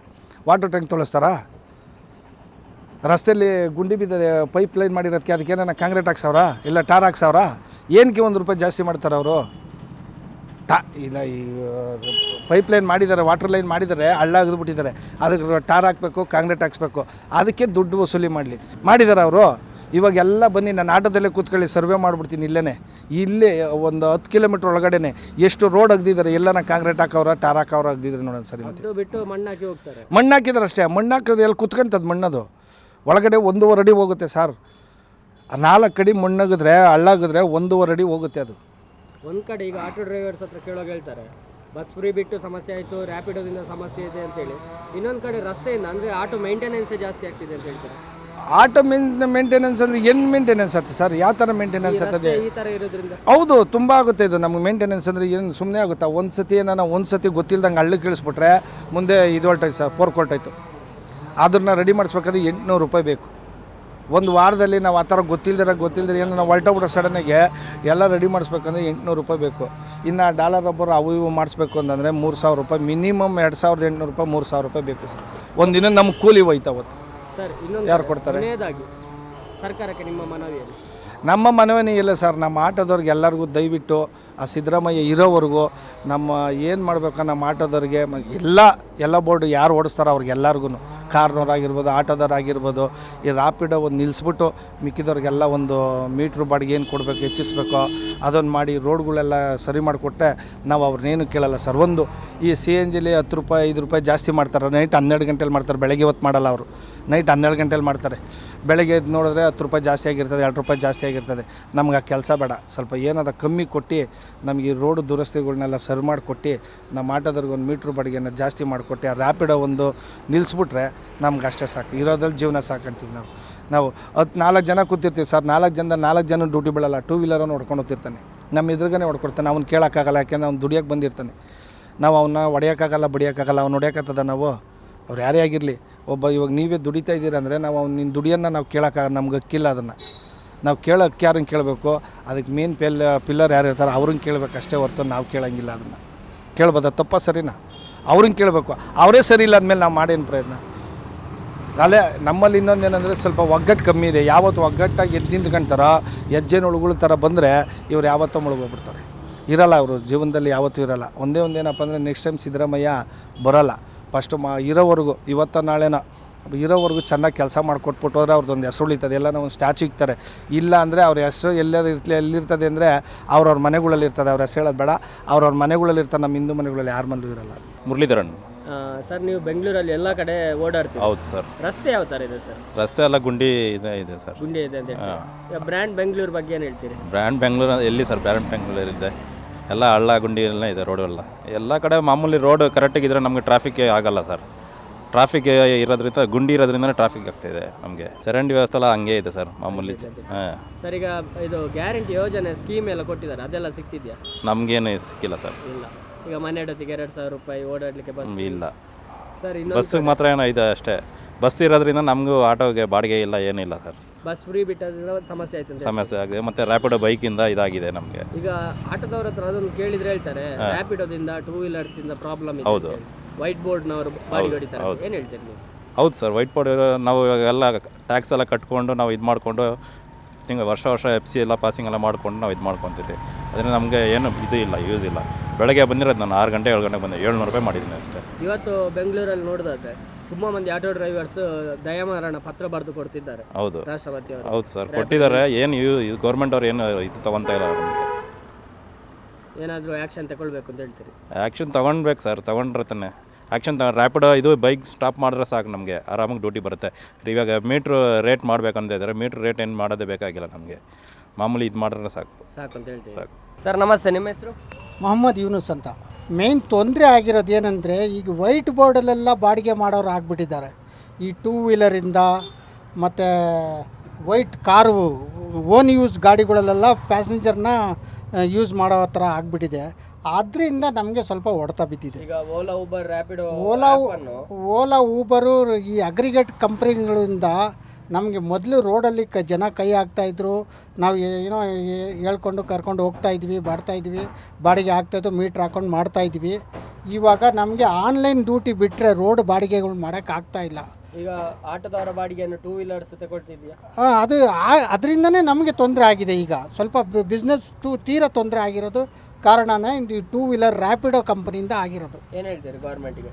ವಾಟರ್ ಟ್ಯಾಂಕ್ ತೊಳಸ್ತಾರಾ? ರಸ್ತೆಯಲ್ಲಿ ಗುಂಡಿ ಬಿದ್ದ ಪೈಪ್ ಲೈನ್ ಮಾಡಿರೋದಕ್ಕೆ ಅದಕ್ಕೆ ಏನಾರ ಕಾಂಕ್ರೀಟ್ ಹಾಕ್ಸವ್ರಾ? ಇಲ್ಲ ಟಾರ್ ಹಾಕ್ಸವ್ರಾ? ಏನಕ್ಕೆ ಒಂದು ರೂಪಾಯಿ ಜಾಸ್ತಿ ಮಾಡ್ತಾರೆ ಅವರು? ಟಾ ಇಲ್ಲ ಈ ಪೈಪ್ ಲೈನ್ ಮಾಡಿದ್ದಾರೆ ವಾಟರ್ ಲೈನ್ ಮಾಡಿದ್ದಾರೆ ಹಳ್ಳ ಆಗದ್ಬಿಟ್ಟಿದ್ದಾರೆ ಅದಕ್ಕೆ ಟಾರ್ ಹಾಕಬೇಕು ಕಾಂಕ್ರೀಟ್ ಹಾಕ್ಸ್ಬೇಕು. ಅದಕ್ಕೆ ದುಡ್ಡು ವಸೂಲಿ ಮಾಡಲಿ. ಮಾಡಿದ್ದಾರೆ ಅವರು. ಇವಾಗ ಎಲ್ಲ ಬನ್ನಿ ನಾನು ಆಟೋದಲ್ಲೇ ಕೂತ್ಕೊಳ್ಳಿ ಸರ್ವೆ ಮಾಡಿಬಿಡ್ತೀನಿ ಇಲ್ಲೇ ಇಲ್ಲೇ ಒಂದು ಹತ್ತು ಕಿಲೋಮೀಟ್ರ್ ಒಳಗಡೆನೆ ಎಷ್ಟು ರೋಡ್ ಅಗ್ದಿದ್ದಾರೆ ಎಲ್ಲನ ಕಾಂಕ್ರೀಟ್ ಹಾಕವ್ರ ಟಾರ್ ಹಾಕವ್ರ ಅಗ್ದಿದ್ರೆ ನೋಡೋಣ ಸರಿ ಮತ್ತೆ ಬಿಟ್ಟು ಮಣ್ಣು ಹಾಕಿ ಹೋಗ್ತಾರೆ. ಮಣ್ಣು ಹಾಕಿದ್ರೆ ಅಷ್ಟೇ. ಮಣ್ಣು ಹಾಕಿದ್ರೆ ಎಲ್ಲಿ ಕುತ್ಕೊಂತದ್ದು ಮಣ್ಣದು? ಒಳಗಡೆ ಒಂದೂವರೆ ಅಡಿ ಹೋಗುತ್ತೆ ಸರ್. ನಾಲ್ಕು ಅಡಿ ಮಣ್ಣಾಗಿದ್ರೆ ಹಳ್ಳಾಗಿದ್ರೆ ಒಂದೂವರೆ ಅಡಿ ಹೋಗುತ್ತೆ ಅದು. ಒಂದು ಕಡೆ ಈಗ ಆಟೋ ಡ್ರೈವರ್ಸ್ ಹತ್ರ ಕೇಳೋಕೆ ಹೇಳ್ತಾರೆ ಬಸ್ ಫ್ರೀ ಬಿಟ್ಟು ಸಮಸ್ಯೆ ಆಯಿತು ರ್ಯಾಪಿಡೋದಿಂದ ಸಮಸ್ಯೆ ಇದೆ ಅಂತೇಳಿ ಇನ್ನೊಂದು ಕಡೆ ರಸ್ತೆಯಿಂದ ಅಂದರೆ ಆಟೋ ಮೇಂಟೆನೆನ್ಸೇ ಜಾಸ್ತಿ ಆಗ್ತಿದೆ ಅಂತ ಹೇಳ್ತಾರೆ. ಆಟೋ ಮೇನ್ ಮೇಂಟೆನೆನ್ಸ್ ಅಂದರೆ ಏನು ಮೇಂಟೆನೆನ್ಸ್ ಆಗ್ತದೆ ಸರ್? ಯಾವ ಥರ ಮೇಂಟೆನೆನ್ಸ್ ಆಗ್ತದೆ? ಈ ಥರ ಇರೋದ್ರಿಂದ. ಹೌದು ತುಂಬ ಆಗುತ್ತೆ ಇದು. ನಮಗೆ ಮೇಂಟೆನೆನ್ಸ್ ಅಂದರೆ ಏನು ಸುಮ್ಮನೆ ಆಗುತ್ತಾ? ಒಂದು ಸತಿ ನಾನು ಒಂದು ಸತಿ ಗೊತ್ತಿಲ್ಲದಂಗೆ ಹಳ್ಳಿ ಕಳಿಸ್ಬಿಟ್ರೆ ಮುಂದೆ ಇದು ಹೊರ್ಟೋಯ್ತು ಸರ್ ಪೋರ್ಕ್ ಅದನ್ನು ಅದನ್ನ ರೆಡಿ ಮಾಡಿಸ್ಬೇಕಾದ್ರೆ ಎಂಟುನೂರು ರೂಪಾಯಿ ಬೇಕು. ಒಂದು ವಾರದಲ್ಲಿ ನಾವು ಆ ಥರ ಗೊತ್ತಿಲ್ದಿರ ಗೊತ್ತಿಲ್ದಿರ ಏನು ನಾವು ಹೊಲ್ಟೋಗ್ಬಿಟ್ರೆ ಸಡನ್ನಾಗೆ ಎಲ್ಲ ರೆಡಿ ಮಾಡಿಸ್ಬೇಕಂದ್ರೆ ಎಂಟುನೂರು ರೂಪಾಯಿ ಬೇಕು. ಇನ್ನು ಡಾಲರ್ ಒಬ್ಬರು ಅವು ಇವು ಮಾಡಿಸ್ಬೇಕು ಅಂತಂದರೆ ಮೂರು ಸಾವಿರ ರೂಪಾಯಿ ಮಿನಿಮಮ್ ಎರಡು ಸಾವಿರದ ಎಂಟುನೂರು ರೂಪಾಯಿ ಮೂರು ಸಾವಿರ ರೂಪಾಯಿ ಬೇಕು ಸರ್. ಒಂದು ದಿನ ನಮ್ಮ ಕೂಲಿ ಹೋಯ್ತು ಅವತ್ತು. ಯಾರು ಕೊಡ್ತಾರೆ? ಸರ್ಕಾರಕ್ಕೆ ನಿಮ್ಮ ಮನವಿ ನಮ್ಮ ಮನವಿನೇ ಇಲ್ಲ ಸರ್. ನಮ್ಮ ಆಟೋದವ್ರಿಗೆ ಎಲ್ಲರಿಗೂ ದಯವಿಟ್ಟು ಆ ಸಿದ್ದರಾಮಯ್ಯ ಇರೋವರೆಗೂ ನಮ್ಮ ಏನು ಮಾಡಬೇಕು ನಮ್ಮ ಆಟೋದವ್ರಿಗೆ ಎಲ್ಲ ಎಲ್ಲ ಬೋರ್ಡು ಯಾರು ಓಡಿಸ್ತಾರೋ ಅವ್ರಿಗೆಲ್ಲರಿಗೂ ಕಾರ್ನವರಾಗಿರ್ಬೋದು, ಆಟೋದವ್ರಾಗಿರ್ಬೋದು, ಈ ರಾಪಿಡೋ ಒಂದು ನಿಲ್ಲಿಸ್ಬಿಟ್ಟು ಮಿಕ್ಕಿದವ್ರಿಗೆಲ್ಲ ಒಂದು ಮೀಟ್ರ್ ಬಾಡಿಗೆ ಏನು ಕೊಡಬೇಕು, ಹೆಚ್ಚಿಸ್ಬೇಕು ಅದನ್ನು ಮಾಡಿ ರೋಡ್ಗಳೆಲ್ಲ ಸರಿ ಮಾಡಿಕೊಟ್ಟೆ ನಾವು ಅವ್ರನ್ನೇನು ಕೇಳಲ್ಲ ಸರ್. ಒಂದು, ಈ ಸಿ ಎನ್ ಜಿಲಿ ಹತ್ತು ರೂಪಾಯಿ, ಐದು ರೂಪಾಯಿ ಜಾಸ್ತಿ ಮಾಡ್ತಾರೆ, ನೈಟ್ ಹನ್ನೆರಡು ಗಂಟೆಲಿ ಮಾಡ್ತಾರೆ, ಬೆಳಗ್ಗೆ ಹೊತ್ತು ಮಾಡಲ್ಲ ಅವರು. ನೈಟ್ ಹನ್ನೆರಡು ಗಂಟೆಲಿ ಮಾಡ್ತಾರೆ. ಬೆಳಗ್ಗೆ ಎದ್ದು ನೋಡಿದ್ರೆ ಹತ್ತು ರೂಪಾಯಿ ಜಾಸ್ತಿ ಆಗಿರ್ತದೆ, ಎರಡು ರೂಪಾಯಿ ಜಾಸ್ತಿ ಆಗಿರ್ತದೆ. ನಮ್ಗೆ ಆ ಕೆಲಸ ಬೇಡ. ಸ್ವಲ್ಪ ಏನದ ಕಮ್ಮಿ ಕೊಟ್ಟು ನಮಗೆ ರೋಡ್ ದುರಸ್ತಿಗಳನ್ನೆಲ್ಲ ಸರ್ವ್ ಮಾಡಿಕೊಟ್ಟು ನಮ್ಮ ಆಟೋದವ್ರಿಗೆ ಒಂದು ಮೀಟ್ರ್ ಬಾಡಿಗೆನ ಜಾಸ್ತಿ ಮಾಡಿಕೊಟ್ಟು ಆ ರ್ಯಾಪಿಡೋ ಒಂದು ನಿಲ್ಲಿಸ್ಬಿಟ್ರೆ ನಮ್ಗೆ ಅಷ್ಟೇ ಸಾಕು. ಇರೋದ್ರಲ್ಲಿ ಜೀವನ ಸಾಕಂತೀವಿ ನಾವು. ನಾವು ಹತ್ತು ನಾಲ್ಕು ಜನ ಕೂತಿರ್ತೀವಿ ಸರ್. ನಾಲ್ಕು ಜನ ನಾಲ್ಕು ಜನ ಡ್ಯೂಟಿ ಬೀಳಲ್ಲ ಟೂ ವೀಲರನ್ನು ಹೊಡ್ಕೊಂಡು ಹೋಗ್ತಿರ್ತಾನೆ. ನಮ್ಮ ಎದುರುಗನೆ ಹೊಡ್ಕೊಡ್ತಾನೆ. ಅವ್ನು ಕೇಳೋಕ್ಕಾಗಲ್ಲ, ಯಾಕೆಂದ್ರೆ ಅವ್ನು ದುಡಿಯೋಕೆ ಬಂದಿರ್ತಾನೆ. ನಾವು ಅವನ್ನ ಹೊಡೆಯೋಕ್ಕಾಗಲ್ಲ, ಬಡಿಯೋಕ್ಕಾಗಲ್ಲ, ಅವ್ನು ಹೊಡೆಯೋಕ್ಕತ್ತದ ನಾವು? ಅವ್ರು ಯಾರೇ ಆಗಿರಲಿ. ಒಬ್ಬ ಇವಾಗ ನೀವೇ ದುಡಿತಾ ಇದ್ದೀರಾ ಅಂದರೆ ನಾವು ಅವ್ನು ನಿನ್ನ ದುಡಿಯನ್ನು ನಾವು ಕೇಳೋಕ್ಕಾಗ ನಮ್ಗೆ ಅಕ್ಕಿಲ್ಲ ಅದನ್ನು. ನಾವು ಕೇಳೋಕ್ಕೆ ಯಾರನ್ನ ಕೇಳಬೇಕು? ಅದಕ್ಕೆ ಮೇನ್ ಪೆಲ್ ಪಿಲ್ಲರ್ ಯಾರು ಇರ್ತಾರೆ ಅವ್ರನ್ನ ಕೇಳಬೇಕು ಅಷ್ಟೇ ಹೊರ್ತು ನಾವು ಕೇಳೋಂಗಿಲ್ಲ ಅದನ್ನು. ಕೇಳ್ಬೋದ? ತಪ್ಪ ಸರಿನಾ? ಅವ್ರನ್ನ ಕೇಳಬೇಕು. ಅವರೇ ಸರಿ ಇಲ್ಲ ಅಂದಮೇಲೆ ನಾವು ಮಾಡೇನು ಪ್ರಯತ್ನ? ಅಲ್ಲೇ ನಮ್ಮಲ್ಲಿ ಇನ್ನೊಂದು ಏನಂದರೆ ಸ್ವಲ್ಪ ಒಗ್ಗಟ್ಟು ಕಮ್ಮಿ ಇದೆ. ಯಾವತ್ತು ಒಗ್ಗಟ್ಟಾಗಿ ಎದ್ದು ನಿಂತ್ಕೊಂತಾರೋ, ಹೆಜ್ಜೆನ ಹುಳುಗಳ ಥರ ಬಂದರೆ ಇವ್ರು ಯಾವತ್ತೋ ಮುಳುಗೋಗ್ಬಿಡ್ತಾರೆ ಇರಲ್ಲ ಅವರು, ಜೀವನದಲ್ಲಿ ಯಾವತ್ತೂ ಇರಲ್ಲ. ಒಂದೇ ಒಂದೇನಪ್ಪ ಅಂದರೆ ನೆಕ್ಸ್ಟ್ ಟೈಮ್ ಸಿದ್ದರಾಮಯ್ಯ ಬರೋಲ್ಲ. ಫಸ್ಟು ಮಾ ಇರೋವರೆಗೂ, ಇವತ್ತ ನಾಳೆನ ಇರೋವರೆಗೂ ಚೆನ್ನಾಗಿ ಕೆಲಸ ಮಾಡಿಕೊಟ್ಬಿಟ್ಟು ಹೋದ್ರೆ ಅವ್ರದ್ದೊಂದು ಹೆಸರು ಉಳಿತದೆ. ಎಲ್ಲ ಒಂದು ಸ್ಟ್ಯಾಚು ಇಕ್ತಾರೆ. ಇಲ್ಲ ಅಂದರೆ ಅವ್ರ ಹೆಸರು ಎಲ್ಲದು ಇರ್ತದೆ ಎಲ್ಲಿರ್ತದೆ ಅಂದರೆ ಅವ್ರವ್ರ ಮನೆಗಳಲ್ಲಿ ಇರ್ತದೆ. ಅವ್ರ ಹೆಸರು ಹೇಳೋದು ಬೇಡ. ಅವ್ರವ್ರ ಮನೆಗಳಲ್ಲಿ ಇರ್ತಾರೆ. ನಮ್ಮ ಹಿಂದೂ ಮನೆಗಳಲ್ಲಿ ಯಾರ ಮನೇಲೂ ಇರಲ್ಲ ಮುರಳೀಧರನ್ ಸರ್ ನೀವು ಬೆಂಗಳೂರಲ್ಲಿ ಎಲ್ಲ ಕಡೆ ಓಡಾಡ್ತೀವಿ ಹೌದು ಸರ್. ರಸ್ತೆ ಯಾವ ಥರ ಇದೆ ಸರ್? ರಸ್ತೆ ಎಲ್ಲ ಗುಂಡಿ ಇದೆ ಇದೆ ಸರ್. ಗುಂಡಿ ಇದೆ ಅಂತ ಬ್ರ್ಯಾಂಡ್ ಬೆಂಗಳೂರು ಬಗ್ಗೆ ಏನು ಹೇಳ್ತೀರಿ? ಬ್ರ್ಯಾಂಡ್ ಬೆಂಗಳೂರು ಎಲ್ಲಿ ಸರ್ ಬ್ರ್ಯಾಂಡ್ ಬೆಂಗಳೂರು ಇದೆ? ಎಲ್ಲ ಹಳ್ಳ ಗುಂಡಿ ಎಲ್ಲ ಇದೆ ರೋಡು ಎಲ್ಲ. ಎಲ್ಲ ಕಡೆ ಮಾಮೂಲಿ ರೋಡ್ ಕರೆಕ್ಟಾಗಿದ್ದರೆ ನಮಗೆ ಟ್ರಾಫಿಕ್ ಆಗಲ್ಲ ಸರ್. ಟ್ರಾಫಿಕ್ ಇರೋದ್ರಿಂದ ಗುಂಡಿ ಇರೋದ್ರಿಂದ ಟ್ರಾಫಿಕ್ ಆಗ್ತಾಯಿದೆ ನಮಗೆ. ಚರಂಡಿ ವ್ಯವಸ್ಥೆ ಎಲ್ಲ ಹಂಗೆ ಇದೆ ಸರ್ ಮಾಮೂಲಿ. ಹಾಂ. ಸರ್ ಈಗ ಇದು ಗ್ಯಾರಂಟಿ ಯೋಜನೆ ಸ್ಕೀಮ್ ಎಲ್ಲ ಕೊಟ್ಟಿದ್ದಾರೆ ಅದೆಲ್ಲ ಸಿಕ್ತಿದ್ಯಾ? ನಮಗೇನು ಸಿಕ್ಕಿಲ್ಲ ಸರ್. ಇಲ್ಲ. ಈಗ ಮನೆ ಇಡೋತ್ತಿಗೆ ಎರಡು ಸಾವಿರ ರೂಪಾಯಿ ಓಡಾಡಲಿಕ್ಕೆ ಬಸ್ ಇಲ್ಲ. ಸರ್ ಇನ್ನೊಂದು ಬಸ್ ಮಾತ್ರ ಏನೋ ಇದೆ ಅಷ್ಟೇ. ಬಸ್ ಇರೋದ್ರಿಂದ ನಮಗೂ ಆಟೋಗೆ ಬಾಡಿಗೆ ಇಲ್ಲ ಏನಿಲ್ಲ ಸರ್. ಬಸ್ ಫ್ರೀ ಬಿಟ್ಟದ್ರಿಂದ ಸಮಸ್ಯೆ ಆಯ್ತು ಸಮಸ್ಯೆ ಆಗಿದೆ. ಮತ್ತೆ ರ್ಯಾಪಿಡೋ ಬೈಕಿಂದ ಇದಾಗಿದೆ ನಮಗೆ. ಈಗ ಆಟೋದವ್ರ ಹತ್ರ ಅದನ್ನು ಕೇಳಿದ್ರೆ ಹೇಳ್ತಾರೆ ರ್ಯಾಪಿಡೋದಿಂದ ಟೂ ವೀಲರ್ಸ್ ಇಂದ ಪ್ರಾಬ್ಲಮ್ ಹೌದು. ವೈಟ್ ಬೋರ್ಡ್ನವರು ಬಾಡಿ ಹೊಡಿತಾರೆ ಏನು ಹೇಳ್ತೀರಿ ನೀವು? ಹೌದು ಸರ್ ವೈಟ್ ಬೋರ್ಡ್ ನಾವು ಇವಾಗ ಎಲ್ಲ ಟ್ಯಾಕ್ಸ್ ಎಲ್ಲ ಕಟ್ಕೊಂಡು ನಾವು ಇದು ಮಾಡಿಕೊಂಡು ತಿಂಗಳು ವರ್ಷ ವರ್ಷ ಎಫ್ ಸಿ ಎಲ್ಲ ಪಾಸಿಂಗ್ ಎಲ್ಲ ಮಾಡ್ಕೊಂಡು ನಾವು ಇದು ಮಾಡ್ಕೊತೀವಿ ಅದರಿಂದ ನಮಗೆ ಏನು ಇದು ಇಲ್ಲ ಯೂಸ್ ಇಲ್ಲ. ಬೆಳಗ್ಗೆ ಬಂದಿರೋದು ನಾನು ಆರು ಗಂಟೆ ಏಳು ಗಂಟೆಗೆ ಬಂದೆ. ಏಳ್ನೂರು ರೂಪಾಯಿ ಮಾಡಿದ್ದೀನಿ ಅಷ್ಟೇ. ಇವತ್ತು ಬೆಂಗಳೂರಲ್ಲಿ ನೋಡಿದಾಗ ತುಂಬ ಮಂದಿ ಆಟೋ ಡ್ರೈವರ್ಸ್ ದಯಮಾರಣ ಪತ್ರ ಬರೆದು ಕೊಡ್ತಿದ್ದಾರೆ ಹೌದು. ರಾಷ್ಟ್ರಪತಿ ಹೌದು ಸರ್ ಕೊಟ್ಟಿದ್ದಾರೆ. ಏನು ಯೂ ಗೌರ್ಮೆಂಟ್ ಅವ್ರು ಏನು ಇದು ತೊಗೊತಾ ಇಲ್ಲ ಏನಾದರೂ ಆ್ಯಕ್ಷನ್ ತಗೊಳ್ಬೇಕು ಅಂತ ಹೇಳ್ತೀರಿ? ಆ್ಯಕ್ಷನ್ ತೊಗೊಳ್ಬೇಕು ಸರ್ ತೊಗೊಂಡ್ರೆ ತಾನೆ. ಆ್ಯಕ್ಷನ್ ತಗೊಂಡು ರ್ಯಾಪಿಡ್ ಇದು ಬೈಕ್ ಸ್ಟಾಪ್ ಮಾಡಿದ್ರೆ ಸಾಕು ನಮಗೆ ಆರಾಮಾಗಿ ಡ್ಯೂಟಿ ಬರುತ್ತೆ. ಇವಾಗ ಮೀಟ್ರ್ ರೇಟ್ ಮಾಡಬೇಕಂತ ಇದ್ದಾರೆ ಮೀಟ್ರ್ ರೇಟ್ ಏನು ಮಾಡೋದೇ ಬೇಕಾಗಿಲ್ಲ ನಮಗೆ. ಮಾಮೂಲಿ ಇದು ಮಾಡಿದ್ರೆ ಸಾಕು. ಸಾಕು ಅಂತ ಹೇಳ್ತೀವಿ ಸಾಕು. ಸರ್ ನಮಸ್ತೆ ನಿಮ್ಮ ಹೆಸರು? ಮೊಹಮ್ಮದ್ ಯೂನುಸ್ ಅಂತ. ಮೇನ್ ತೊಂದರೆ ಆಗಿರೋದು ಏನಂದರೆ ಈಗ ವೈಟ್ ಬೋರ್ಡಲ್ಲೆಲ್ಲ ಬಾಡಿಗೆ ಮಾಡೋರು ಆಗಿಬಿಟ್ಟಿದ್ದಾರೆ. ಈ ಟೂ ವೀಲರಿಂದ ಮತ್ತು ವೈಟ್ ಕಾರು ಓನ್ ಯೂಸ್ ಗಾಡಿಗಳಲ್ಲೆಲ್ಲ ಪ್ಯಾಸೆಂಜರ್ನ ಯೂಸ್ ಮಾಡೋ ಥರ ಆಗಿಬಿಟ್ಟಿದೆ. ಆದ್ದರಿಂದ ನಮಗೆ ಸ್ವಲ್ಪ ಹೊಡೆತ ಬಿದ್ದಿದೆ. ಈಗ ಓಲಾ ಊಬರ್ ರ್ಯಾಪಿಡೋ ಓಲಾ ಓಲಾ ಊಬರು ಈ ಅಗ್ರಿಗೇಟ್ ಕಂಪ್ನಿಗಳಿಂದ ನಮಗೆ ಮೊದಲು ರೋಡಲ್ಲಿ ಕ ಜನ ಕೈ ಹಾಕ್ತಾಯಿದ್ರು ನಾವು ಏನೋ ಹೇಳ್ಕೊಂಡು ಕರ್ಕೊಂಡು ಹೋಗ್ತಾ ಇದ್ವಿ ಬರ್ತಾ ಇದ್ವಿ. ಬಾಡಿಗೆ ಹಾಕ್ತಾಯಿದ್ದು ಮೀಟ್ರ್ ಹಾಕೊಂಡು ಮಾಡ್ತಾಯಿದ್ವಿ ಇವಾಗ ನಮಗೆ ಆನ್ಲೈನ್ ಡ್ಯೂಟಿ ಬಿಟ್ಟರೆ ರೋಡ್ ಬಾಡಿಗೆಗಳು ಮಾಡೋಕ್ಕಾಗ್ತಾಯಿಲ್ಲ ಈಗ ಆಟೋದವರ ಬಾಡಿಗೆಯನ್ನು ಟೂ ವೀಲರ್ಸ್ ತಗೊಳ್ತಿದ್ಯಾ ಹಾಂ ಅದು ಅದರಿಂದನೇ ನಮಗೆ ತೊಂದರೆ ಆಗಿದೆ ಈಗ. ಸ್ವಲ್ಪ ಬಿಸ್ನೆಸ್ ಟೂ ತೀರಾ ತೊಂದರೆ ಆಗಿರೋದು ಕಾರಣನೇ ಇದು ಟೂ ವೀಲರ್ ರ್ಯಾಪಿಡೋ ಕಂಪನಿಯಿಂದ ಆಗಿರೋದು. ಏನು ಹೇಳ್ತೀರಿ ಗೌರ್ಮೆಂಟಿಗೆ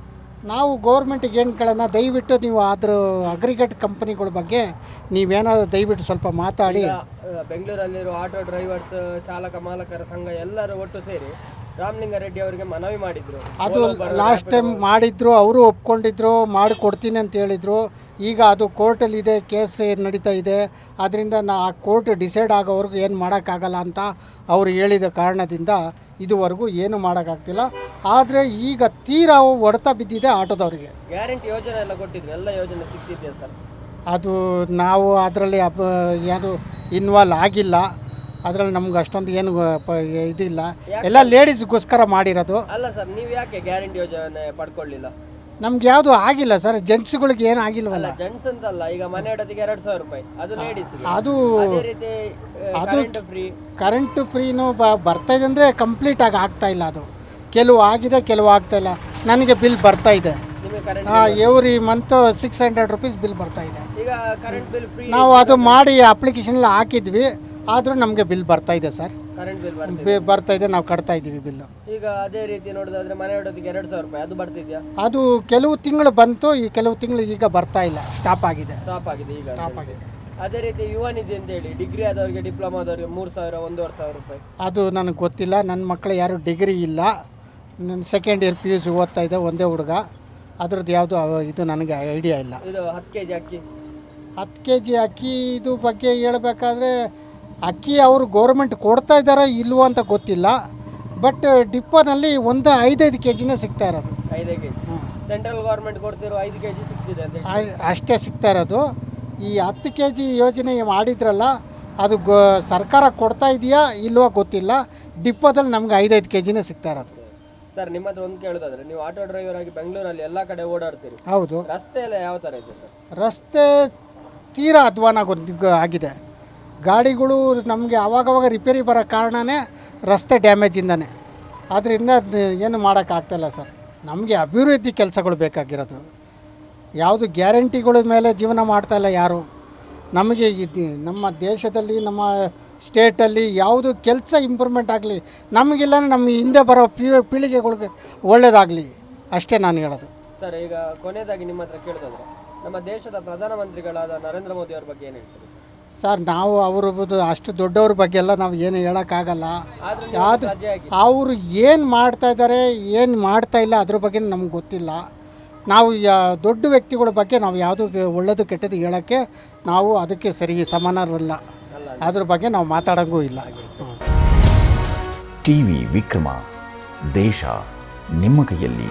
ನಾವು ಗೌರ್ಮೆಂಟಿಗೆ ಏನು ಕೇಳೋಣ ದಯವಿಟ್ಟು ನೀವು ಅದ್ರ ಅಗ್ರಿಗೇಟ್ ಕಂಪನಿಗಳ ಬಗ್ಗೆ ನೀವೇನಾದ್ರೂ ದಯವಿಟ್ಟು ಸ್ವಲ್ಪ ಮಾತಾಡಿ. ಬೆಂಗಳೂರಲ್ಲಿರುವ ಆಟೋ ಡ್ರೈವರ್ಸ್ ಚಾಲಕ ಮಾಲಕರ ಸಂಘ ಎಲ್ಲರೂ ಒಟ್ಟು ಸೇರಿ ರಾಮಲಿಂಗಾರೆಡ್ಡಿ ಅವರಿಗೆ ಮನವಿ ಮಾಡಿದ್ರು. ಅದು ಲಾಸ್ಟ್ ಟೈಮ್ ಮಾಡಿದ್ರು ಅವರು ಒಪ್ಕೊಂಡಿದ್ರು ಮಾಡಿ ಕೊಡ್ತೀನಿ ಅಂತ ಹೇಳಿದ್ರು. ಈಗ ಅದು ಕೋರ್ಟಲ್ಲಿದೆ ಕೇಸ್ ನಡೀತಾ ಇದೆ. ಅದರಿಂದ ನಾ ಆ ಕೋರ್ಟ್ ಡಿಸೈಡ್ ಆಗೋವರೆಗೂ ಏನು ಮಾಡೋಕ್ಕಾಗಲ್ಲ ಅಂತ ಅವರು ಹೇಳಿದ ಕಾರಣದಿಂದ ಇದುವರೆಗೂ ಏನು ಮಾಡೋಕ್ಕಾಗ್ತಿಲ್ಲ. ಆದರೆ ಈಗ ತೀರಾ ಹೊಡೆತ ಬಿದ್ದಿದೆ ಆಟೋದವರಿಗೆ. ಗ್ಯಾರಂಟಿ ಯೋಜನೆ ಎಲ್ಲ ಕೊಟ್ಟಿದ್ರು. ಎಲ್ಲ ಯೋಜನೆ ಸಿಗ್ತಿದ್ಯಾ ಸರ್? ಅದು ನಾವು ಅದರಲ್ಲಿ ಅಬ್ ಯಾವುದು ಇನ್ವಾಲ್ವ್ ಆಗಿಲ್ಲ. ಅದರಲ್ಲಿ ನಮ್ಗೆ ಅಷ್ಟೊಂದು ಏನು ಪ- ಇದಿಲ್ಲ. ಎಲ್ಲ ಲೇಡೀಸ್ಗೋಸ್ಕರ ಮಾಡಿರೋದು. ಅಲ್ಲ ಸರ್ ನೀವು ಯಾಕೆ ಗ್ಯಾರಂಟಿ ಯೋಜನೆ ಪಡ್ಕೊಳ್ಳಿಲ್ಲ? ನಮ್ಗೆ ಯಾವುದು ಆಗಿಲ್ಲ ಸರ್ ಜೆಂಟ್ಸ್ಗಳಿಗೆ ಏನು ಆಗಿಲ್ವಲ್ಲ. ಜೆಂಟ್ಸ್ ಅಂತಲ್ಲ ಈಗ ಮನೆ ಇಡೋದಕ್ಕೆ ಎರಡು ಸಾವಿರ ರೂಪಾಯಿ. ಅದು ಲೇಡೀಸ್ ಅದು ಅದೇ ರೀತಿ ಕರೆಂಟ್ ಫ್ರೀ ಕರೆಂಟ್ ಫ್ರೀನು ಬ ಬರ್ತಾ ಇದೆ ಅಂದರೆ ಕಂಪ್ಲೀಟಾಗಿ ಆಗ್ತಾ ಇಲ್ಲ ಅದು. ಕೆಲವು ಆಗಿದೆ ಕೆಲವು ಆಗ್ತಾ ಇಲ್ಲ. ನನಗೆ ಬಿಲ್ ಬರ್ತಾ ಇದೆ. ನಿಮಗೆ ಕರೆಂಟ್ ಹಾಂ every month six hundred rupees bill ಬರ್ತಾ ಇದೆ. ನಾವು ಅದು ಮಾಡಿ ಅಪ್ಲಿಕೇಶನ್ ಎಲ್ಲ ಹಾಕಿದ್ವಿ ಆದರೂ ನಮಗೆ ಬಿಲ್ ಬರ್ತಾ ಇದೆ ಸರ್ ಕರೆಂಟ್ ಬಿಲ್ ಬರ್ತದೆ ಬಿ- ಬರ್ತಾ ಇದೆ ನಾವು ಕಟ್ತಾ ಇದೀವಿ ಬಿಲ್ಲು ಈಗ ಅದೇ ರೀತಿ ನೋಡೋದಾದ್ರೆ ಮನೆ ನೋಡೋದಕ್ಕೆ ಎರಡು ಸಾವಿರ ರೂಪಾಯಿ ಅದು ಬರ್ತಿದ್ಯಾ? ಅದು ಕೆಲವು ತಿಂಗಳು ಬಂತು ಈ ಕೆಲವು ತಿಂಗಳು ಈಗ ಬರ್ತಾ ಇಲ್ಲ ಸ್ಟಾಪ್ ಆಗಿದೆ. ಸ್ಟಾಪ್ ಆಗಿದೆ ಈಗ. ಸ್ಟಾಪ್ ಆಗಿದೆ. ಅದೇ ರೀತಿ ಯುವ ನಿಧಿ ಅಂತ ಹೇಳಿ ಡಿಗ್ರಿ ಆದವರಿಗೆ ಡಿಪ್ಲೊಮಾದವರಿಗೆ ಮೂರು ಸಾವಿರ ಒಂದೂವರೆ ಸಾವಿರ ರೂಪಾಯಿ. ಅದು ನನಗೆ ಗೊತ್ತಿಲ್ಲ ನನ್ನ ಮಕ್ಕಳು ಯಾರು ಡಿಗ್ರಿ ಇಲ್ಲ. ನನ್ನ second year P U C ಓದ್ತಾ ಇದೆ ಒಂದೇ ಹುಡುಗ. ಅದ್ರದ್ದು ಯಾವುದು ಇದು ನನಗೆ ಐಡಿಯಾ ಇಲ್ಲ. ಇದು ಹತ್ತು ಕೆ ಜಿ ಅಕ್ಕಿ. ಹತ್ತು ಕೆ ಜಿ ಅಕ್ಕಿ ಇದು ಬಗ್ಗೆ ಹೇಳಬೇಕಾದ್ರೆ ಅಕ್ಕಿ ಅವರು ಗೌರ್ಮೆಂಟ್ ಕೊಡ್ತಾ ಇದ್ದಾರೋ ಇಲ್ವೋ ಅಂತ ಗೊತ್ತಿಲ್ಲ. ಬಟ್ ಡಿಪ್ಪೋನಲ್ಲಿ ಒಂದು ಐದೈದು ಕೆ ಜಿನೇ ಸಿಗ್ತಾ ಇರೋದು. ಐದೇ ಕೆ ಜಿ. ಸೆಂಟ್ರಲ್ ಗೌರ್ಮೆಂಟ್ ಕೊಡ್ತಿರೋ ಐದು ಕೆ ಜಿ ಸಿಗ್ತಿದೆ ಅಂತ ಹೇಳಿ ಆ- ಅಷ್ಟೇ ಸಿಗ್ತಾ ಇರೋದು. ಈ ಹತ್ತು ಕೆ ಜಿ ಯೋಜನೆ ಮಾಡಿದ್ರಲ್ಲ ಅದು ಗೋ ಸರ್ಕಾರ ಕೊಡ್ತಾ ಇದೆಯಾ ಇಲ್ವೋ ಗೊತ್ತಿಲ್ಲ. ಡಿಪ್ಪೋದಲ್ಲಿ ನಮ್ಗೆ ಐದೈದು ಕೆ ಜಿನೇ ಸಿಗ್ತಾ ಇರೋದು. ಸರ್ ನಿಮ್ಮ ಹತ್ರ ಒಂದು ಕೇಳೋದಾದ್ರೆ ನೀವು ಆಟೋ ಡ್ರೈವರ್ ಆಗಿ ಬೆಂಗಳೂರಲ್ಲಿ ಎಲ್ಲ ಕಡೆ ಓಡಾಡ್ತೀರಿ. ಹೌದು. ರಸ್ತೆ ಎಲ್ಲ ಯಾವ ಥರ ಇದೆ ಸರ್ ರಸ್ತೆ ತೀರಾ ಅಧ್ವಾನ ಆಗೋದ್- ಗಾಡಿಗಳು ನಮಗೆ ಆವಾಗವಾಗ ರಿಪೇರಿ ಬರೋ ಕಾರಣನೇ ರಸ್ತೆ ಡ್ಯಾಮೇಜಿಂದನೇ ಆದ್ದರಿಂದ ಏನು ಮಾಡೋಕ್ಕಾಗ್ತಾಯಿಲ್ಲ ಸರ್. ನಮಗೆ ಅಭಿವೃದ್ಧಿ ಕೆಲಸಗಳು ಬೇಕಾಗಿರೋದು. ಯಾವುದು ಗ್ಯಾರಂಟಿಗಳ ಮೇಲೆ ಜೀವನ ಮಾಡ್ತಾಯಿಲ್ಲ ಯಾರು. ನಮಗೆ ನಮ್ಮ ದೇಶದಲ್ಲಿ, ನಮ್ಮ ಸ್ಟೇಟಲ್ಲಿ ಯಾವುದು ಕೆಲಸ ಇಂಪ್ರೂವ್ಮೆಂಟ್ ಆಗಲಿ ನಮಗಿಲ್ಲ ನಮ್ಮ ಹಿಂದೆ ಬರೋ ಪೀ, ಪೀಳಿಗೆಗಳಿಗೆ ಒಳ್ಳೆಯದಾಗಲಿ ಅಷ್ಟೇ ನಾನು ಹೇಳೋದು. ಸರ್, ಈಗ ಕೊನೆಯದಾಗಿ ನಿಮ್ಮ ಹತ್ರ ಕೇಳೋದಾದ್ರೆ ನಮ್ಮ ದೇಶದ ಪ್ರಧಾನಮಂತ್ರಿಗಳಾದ ನರೇಂದ್ರ ಮೋದಿ ಅವರ ಬಗ್ಗೆ ಏನು ಹೇಳ್ತೀರಿ ಸರ್? ಸರ್ ನಾವು ಅವರ ಅಷ್ಟು ದೊಡ್ಡವ್ರ ಬಗ್ಗೆ ಎಲ್ಲ ನಾವು ಏನು ಹೇಳೋಕ್ಕಾಗಲ್ಲ. ಆದ್ರೂ ಅವರು ಏನು ಮಾಡ್ತಾ ಇದ್ದಾರೆ ಏನು ಮಾಡ್ತಾ ಇಲ್ಲ ಅದ್ರ ಬಗ್ಗೆ ನಮ್ಗೆ ಗೊತ್ತಿಲ್ಲ. ನಾವು ಯಾ ದೊಡ್ಡ ವ್ಯಕ್ತಿಗಳ ಬಗ್ಗೆ ನಾವು ಯಾವುದು ಒಳ್ಳೆಯದು ಕೆಟ್ಟದ್ದು ಹೇಳೋಕ್ಕೆ ನಾವು ಅದಕ್ಕೆ ಸರಿ ಸಮಾನರಲ್ಲ. ಅದ್ರ ಬಗ್ಗೆ ನಾವು ಮಾತಾಡೋಂಗೂ ಇಲ್ಲ. ಟಿ ವಿ ವಿಕ್ರಮ ದೇಶ ನಿಮ್ಮ ಕೈಯಲ್ಲಿ.